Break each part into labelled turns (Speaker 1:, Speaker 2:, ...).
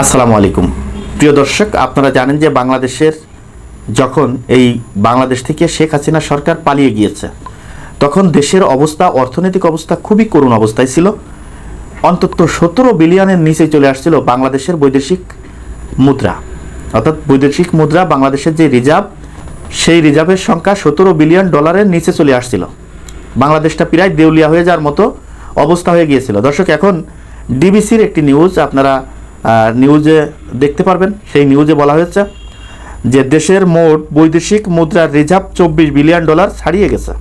Speaker 1: আসসালামু আলাইকুম। প্রিয় দর্শক, আপনারা জানেন যে বাংলাদেশের যখন এই বাংলাদেশ থেকে শেখ হাসিনা সরকার পালিয়ে গিয়েছে, তখন দেশের অবস্থা, অর্থনৈতিক অবস্থা খুবই করুণ অবস্থায় ছিল। অন্তত সতেরো বিলিয়নের নিচে চলে আসছিল বাংলাদেশের বৈদেশিক মুদ্রা। অর্থাৎ বৈদেশিক মুদ্রা বাংলাদেশের যে রিজার্ভ, সেই রিজার্ভের সংখ্যা সতেরো বিলিয়ন ডলারের নিচে চলে আসছিল। বাংলাদেশটা প্রায় দেউলিয়া হয়ে যাওয়ার মতো অবস্থা হয়ে গিয়েছিল। দর্শক, এখন ডিবিসির একটি নিউজ আপনারা নিউজে দেখতে পারবেন। সেই নিউজে বলা হয়েছে যে দেশের মোট বৈদেশিক মুদ্রার রিজার্ভ চব্বিশ বিলিয়ন ডলার ছাড়িয়ে গেছে।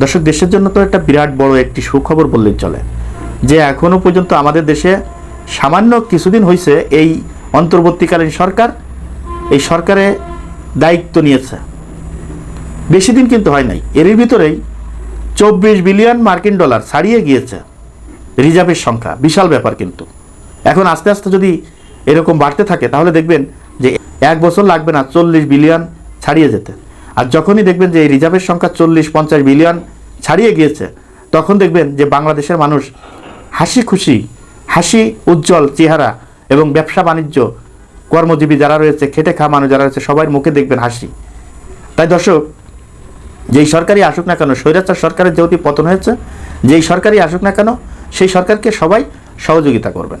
Speaker 1: দর্শক, দেশের জন্য তো একটা বিরাট বড় একটি সুখবর বললেই চলে যে এখনও পর্যন্ত আমাদের দেশে সামান্য কিছুদিন হয়েছে এই অন্তর্বর্তীকালীন সরকার, এই সরকারে দায়িত্ব নিয়েছে। বেশি দিন কিন্তু হয় নাই। এর ভিতরেই চব্বিশ বিলিয়ন মার্কিন ডলার ছাড়িয়ে গিয়েছে রিজার্ভের সংখ্যা। বিশাল ব্যাপার কিন্তু। এখন আস্তে আস্তে যদি এরকম বাড়তে থাকে, তাহলে দেখবেন যে এক বছর লাগবে না, চল্লিশ বিলিয়ন ছাড়িয়ে যেতে। আর যখনই দেখবেন যে এই রিজার্ভের সংখ্যা চল্লিশ, পঞ্চাশ বিলিয়ন ছাড়িয়ে গিয়েছে, তখন দেখবেন যে বাংলাদেশের মানুষ হাসি খুশি, হাসি উজ্জ্বল চেহারা এবং ব্যবসা বাণিজ্য, কর্মজীবী যারা রয়েছে, খেটে খাওয়া মানুষ যারা রয়েছে সবার মুখে দেখবেন হাসি। তাই দর্শক, যেই সরকারই আসুক না কেন, স্বৈরাচার সরকারের যেহেতু পতন হয়েছে, যেই সরকারই আসুক না কেন, সেই সরকারকে সবাই সহযোগিতা করবেন।